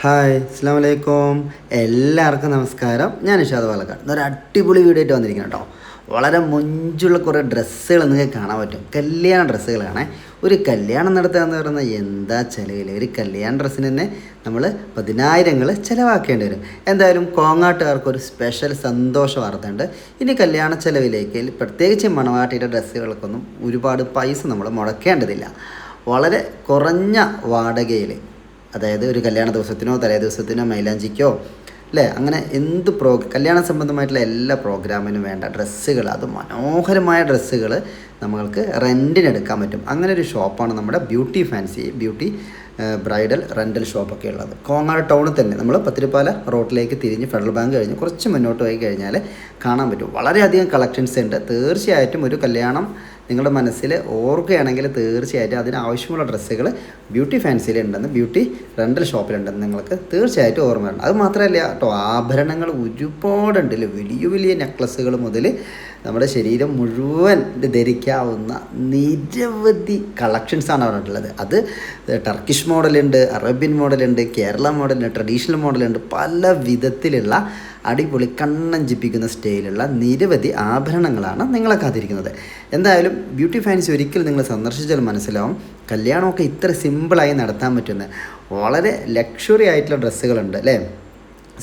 Hi അസ്സാം വലൈക്കും എല്ലാവർക്കും നമസ്കാരം. ഞാൻ ഇഷാദ് പാലക്കാട്. ഇന്നൊരു അടിപൊളി വീഡിയോ ആയിട്ട് വന്നിരിക്കണം കേട്ടോ വളരെ മുഞ്ചുള്ള കുറേ ഡ്രസ്സുകൾ നിങ്ങൾക്ക് കാണാൻ പറ്റും. കല്യാണ ഡ്രസ്സുകളാണ് ഒരു കല്യാണം നടത്തുക എന്ന് പറയുന്നത് എന്താ ചിലവില്ല ഒരു കല്യാണ ഡ്രസ്സിന് തന്നെ നമ്മൾ പതിനായിരങ്ങൾ ചിലവാക്കേണ്ടി വരും. എന്തായാലും കോങ്ങാട്ടുകാർക്ക് ഒരു സ്പെഷ്യൽ സന്തോഷ വാർത്ത ഉണ്ട്. ഇനി കല്യാണ ചിലവിലേക്ക് പ്രത്യേകിച്ച് മണവാട്ടിയുടെ ഡ്രസ്സുകൾക്കൊന്നും ഒരുപാട് പൈസ നമ്മൾ മുടക്കേണ്ടതില്ല. വളരെ കുറഞ്ഞ വാടകയിൽ അതായത് ഒരു കല്യാണ ദിവസത്തിനോ തലേ ദിവസത്തിനോ മൈലാഞ്ചിക്കോ അല്ലേ? അങ്ങനെ എന്ത് പ്രോ കല്യാണ സംബന്ധമായിട്ടുള്ള എല്ലാ പ്രോഗ്രാമിനും വേണ്ട ഡ്രസ്സുകൾ അത് മനോഹരമായ ഡ്രസ്സുകൾ നമ്മൾക്ക് റെന്റിന് എടുക്കാൻ പറ്റും. അങ്ങനെ ഒരു ഷോപ്പാണ് നമ്മുടെ beauty fancy beauty bridal rental ഷോപ്പൊക്കെ ഉള്ളത്. കോങ്ങാട് ടൗണിൽ തന്നെ നമ്മൾ പത്തിരിപ്പാല റോഡിലേക്ക് തിരിഞ്ഞ് ഫെഡറൽ ബാങ്ക് കഴിഞ്ഞ് കുറച്ച് മുന്നോട്ട് പോയി കഴിഞ്ഞാൽ കാണാൻ പറ്റും. വളരെയധികം കളക്ഷൻസ് ഉണ്ട്. തീർച്ചയായിട്ടും ഒരു കല്യാണം നിങ്ങളുടെ മനസ്സിൽ ഓർക്കുകയാണെങ്കിൽ തീർച്ചയായിട്ടും അതിനാവശ്യമുള്ള ഡ്രസ്സുകൾ ബ്യൂട്ടി ഫാൻസിയിലുണ്ടെന്ന് ബ്യൂട്ടി റെന്റൽ ഷോപ്പിലുണ്ടെന്ന് നിങ്ങൾക്ക് തീർച്ചയായിട്ടും ഓർമ്മ അത് മാത്രമല്ല കേട്ടോ ആഭരണങ്ങൾ ഒരുപാടുണ്ടല്ലോ വലിയ വലിയ നെക്ലസ്സുകൾ മുതൽ നമ്മുടെ ശരീരം മുഴുവൻ ധരിക്കാവുന്ന നിരവധി കളക്ഷൻസാണ് അവിടെ ഉള്ളത് അത് ടർക്കിഷ് മോഡലുണ്ട് അറേബ്യൻ മോഡലുണ്ട് കേരള മോഡലുണ്ട് ട്രഡീഷണൽ മോഡലുണ്ട് പല വിധത്തിലുള്ള അടിപൊളി കണ്ണഞ്ചിപ്പിക്കുന്ന സ്റ്റൈലുള്ള നിരവധി ആഭരണങ്ങളാണ് നിങ്ങളെ കാത്തിരിക്കുന്നത്. എന്തായാലും ബ്യൂട്ടി ഫാൻസി ഒരിക്കൽ നിങ്ങൾ സന്ദർശിച്ചാൽ മനസ്സിലാവും കല്യാണമൊക്കെ ഇത്ര സിമ്പിളായി നടത്താൻ പറ്റുന്ന വളരെ ലക്ഷറി ആയിട്ടുള്ള ഡ്രസ്സുകളുണ്ട് അല്ലേ?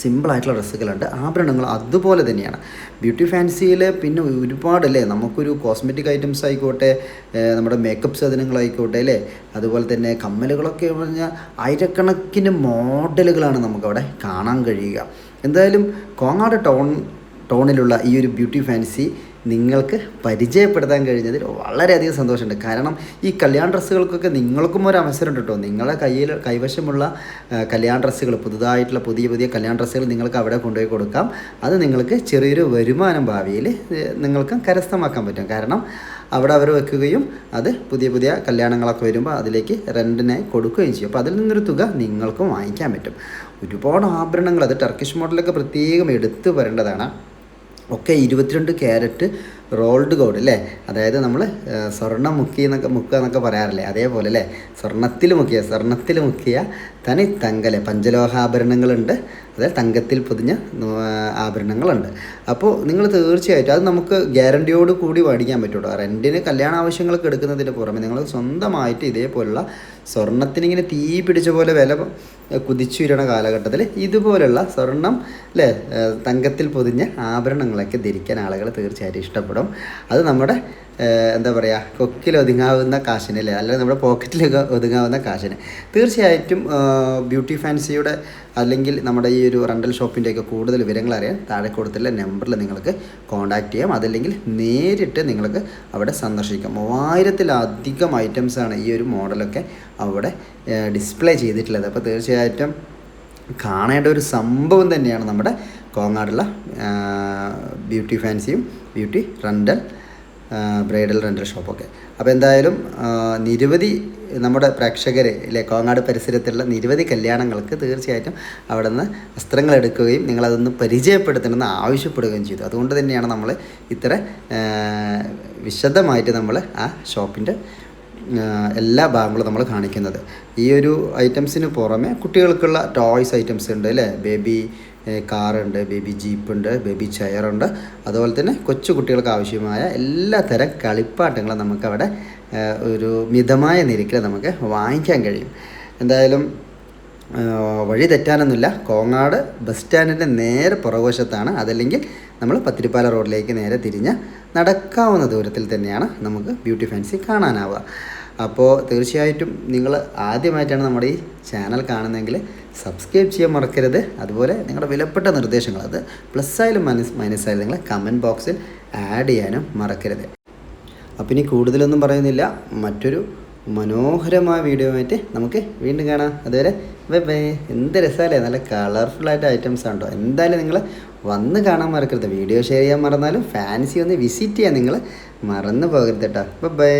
സിമ്പിളായിട്ടുള്ള ഡ്രസ്സുകളുണ്ട്. ആഭരണങ്ങൾ അതുപോലെ തന്നെയാണ്. ബ്യൂട്ടി ഫാൻസിയിൽ പിന്നെ ഒരുപാട് അല്ലേ? നമുക്കൊരു കോസ്മെറ്റിക് ഐറ്റംസ് ആയിക്കോട്ടെ നമ്മുടെ മേക്കപ്പ് സാധനങ്ങളായിക്കോട്ടെ അല്ലേ? അതുപോലെ തന്നെ കമ്മലുകളൊക്കെ പറഞ്ഞാൽ ആയിരക്കണക്കിന് മോഡലുകളാണ് നമുക്കവിടെ കാണാൻ കഴിയുക. എന്തായാലും കോങ്ങാട് ടൗൺ ടൗണിലുള്ള ഈ ഒരു ബ്യൂട്ടി ഫാൻസി നിങ്ങൾക്ക് പരിചയപ്പെടുത്താൻ കഴിഞ്ഞതിൽ വളരെയധികം സന്തോഷമുണ്ട്. കാരണം ഈ കല്യാൺ ഡ്രസ്സുകൾക്കൊക്കെ നിങ്ങൾക്കും ഒരു അവസരം കേട്ടോ. നിങ്ങളെ കയ്യിൽ കൈവശമുള്ള കല്യാൺ ഡ്രസ്സുകൾ പുതുതായിട്ടുള്ള പുതിയ പുതിയ കല്യാൺ ഡ്രസ്സുകൾ നിങ്ങൾക്ക് അവിടെ കൊണ്ടുപോയി കൊടുക്കാം. അത് നിങ്ങൾക്ക് ചെറിയൊരു വരുമാനം ഭാവിയിൽ നിങ്ങൾക്ക് കരസ്ഥമാക്കാൻ പറ്റും. കാരണം അവിടെ അവർ വെക്കുകയും അത് പുതിയ പുതിയ കല്യാണങ്ങളൊക്കെ വരുമ്പോൾ അതിലേക്ക് റെന്റിനെ കൊടുക്കുകയും ചെയ്യും. അപ്പോൾ അതിൽ നിന്നൊരു തുക നിങ്ങൾക്കും വാങ്ങിക്കാൻ പറ്റും. ഒരുപാട് ആഭരണങ്ങൾ അത് ടർക്കിഷ് മോഡലൊക്കെ പ്രത്യേകം എടുത്തു വരേണ്ടതാണ്. ഒക്കെ ഇരുപത്തിരണ്ട് ക്യാരറ്റ് റോൾഡ് ഗോൾഡ് അല്ലേ അതായത് നമ്മൾ സ്വർണം മുക്കി എന്നൊക്കെ മുക്കുക എന്നൊക്കെ പറയാറില്ലേ? അതേപോലെ അല്ലേ സ്വർണത്തിൽ മുക്കിയ സ്വർണത്തിൽ മുക്കിയ തനി തങ്കലെ പഞ്ചലോഹാഭരണങ്ങളുണ്ട്. അതായത് തങ്കത്തിൽ പൊതിഞ്ഞ ആഭരണങ്ങളുണ്ട്. അപ്പോൾ നിങ്ങൾ തീർച്ചയായിട്ടും അത് നമുക്ക് ഗ്യാരണ്ടിയോട് കൂടി മേടിക്കാൻ പറ്റുള്ളൂ റെന്റിന് കല്യാണ ആവശ്യങ്ങളൊക്കെ എടുക്കുന്നതിന് പുറമെ നിങ്ങൾ സ്വന്തമായിട്ട് ഇതേപോലുള്ള സ്വർണത്തിന് ഇങ്ങനെ തീ പിടിച്ച പോലെ വില കുതിച്ചുയരണ കാലഘട്ടത്തിൽ ഇതുപോലുള്ള സ്വർണം അല്ലേ തങ്കത്തിൽ പൊതിഞ്ഞ ആഭരണങ്ങളൊക്കെ ധരിക്കാൻ ആളുകൾ തീർച്ചയായിട്ടും ഇഷ്ടപ്പെടും. അത് നമ്മുടെ എന്താ പറയുക കൊക്കിൽ ഒതുങ്ങാവുന്ന കാശിന് അല്ലേ? അല്ലെങ്കിൽ നമ്മുടെ പോക്കറ്റിൽ ഒതുങ്ങാവുന്ന കാശിന്. തീർച്ചയായിട്ടും ബ്യൂട്ടി ഫാൻസിയുടെ അല്ലെങ്കിൽ നമ്മുടെ ഈ ഒരു റെന്റൽ ഷോപ്പിന്റെയൊക്കെ കൂടുതൽ വിവരങ്ങൾ അറിയാൻ താഴെ കൊടുത്തുള്ള നമ്പറിൽ നിങ്ങൾക്ക് കോൺടാക്റ്റ് ചെയ്യാം. അതല്ലെങ്കിൽ നേരിട്ട് നിങ്ങൾക്ക് അവിടെ സന്ദർശിക്കാം. മൂവായിരത്തിലധികം ഐറ്റംസാണ് ഈ ഒരു മോഡലൊക്കെ അവിടെ ഡിസ്പ്ലേ ചെയ്തിട്ടുള്ളത്. അപ്പോൾ തീർച്ചയായിട്ടും കാണേണ്ട ഒരു സംഭവം തന്നെയാണ് നമ്മുടെ കോങ്ങാടുള്ള ബ്യൂട്ടി ഫാൻസിയും ബ്യൂട്ടി റെന്റൽ ബ്രൈഡൽ റെന്റൽ ഷോപ്പൊക്കെ. അപ്പോൾ എന്തായാലും നിരവധി നമ്മുടെ പ്രേക്ഷകർ ഇല്ലേ കോങ്ങാട് പരിസരത്തുള്ള നിരവധി കല്യാണങ്ങൾക്ക് തീർച്ചയായിട്ടും അവിടെ നിന്ന് വസ്ത്രങ്ങൾ എടുക്കുകയും നിങ്ങളതൊന്ന് പരിചയപ്പെടുത്തണമെന്ന് ആവശ്യപ്പെടുകയും ചെയ്തു. അതുകൊണ്ട് തന്നെയാണ് നമ്മൾ ഇത്ര വിശദമായിട്ട് നമ്മൾ ആ ഷോപ്പിന്റെ എല്ലാ ഭാഗങ്ങളും നമ്മൾ കാണിക്കുന്നത്. ഈ ഒരു ഐറ്റംസിന് പുറമെ കുട്ടികൾക്കുള്ള ടോയ്സ് ഐറ്റംസ് ഉണ്ട് അല്ലേ? ബേബി കാറുണ്ട് ബേബി ജീപ്പുണ്ട് ബേബി ചെയറുണ്ട്. അതുപോലെ തന്നെ കൊച്ചു കുട്ടികൾക്ക് ആവശ്യമായ എല്ലാ തരം കളിപ്പാട്ടങ്ങളും നമുക്കവിടെ ഒരു മിതമായ നിരക്കിൽ നമുക്ക് വാങ്ങിക്കാൻ കഴിയും. എന്തായാലും വഴി തെറ്റാനൊന്നുമില്ല. കോങ്ങാട് ബസ് സ്റ്റാൻഡിന്റെ നേരെ പുറകുവശത്താണ്. അതല്ലെങ്കിൽ നമ്മൾ പത്തിരിപ്പാല റോഡിലേക്ക് നേരെ തിരിഞ്ഞ് നടക്കാവുന്ന ദൂരത്തിൽ തന്നെയാണ് നമുക്ക് ബ്യൂട്ടി ഫാൻസി കാണാനാവുക. അപ്പോൾ തീർച്ചയായിട്ടും നിങ്ങൾ ആദ്യമായിട്ടാണ് നമ്മുടെ ഈ ചാനൽ കാണുന്നതെങ്കിൽ സബ്സ്ക്രൈബ് ചെയ്യാൻ മറക്കരുത്. അതുപോലെ നിങ്ങളുടെ വിലപ്പെട്ട നിർദ്ദേശങ്ങൾ അത് പ്ലസ് ആയാലും മൈനസ് മൈനസ് നിങ്ങൾ കമന്റ് ബോക്സിൽ ആഡ് ചെയ്യാനും മറക്കരുത്. അപ്പം ഇനി കൂടുതലൊന്നും പറയുന്നില്ല. മറ്റൊരു മനോഹരമായ വീഡിയോ ആയിട്ട് നമുക്ക് വീണ്ടും കാണാം. അതുവരെ ബൈ എന്ത് രസമല്ലേ നല്ല കളർഫുള്ളായിട്ട് ഐറ്റംസ് ആണോ എന്തായാലും നിങ്ങൾ വന്ന് കാണാൻ മറക്കരുത്. വീഡിയോ ഷെയർ ചെയ്യാൻ മറന്നാലും ഫാൻസി ഒന്ന് വിസിറ്റ് ചെയ്യാൻ നിങ്ങൾ മറന്നു പോകരുത് കേട്ടോ ബൈ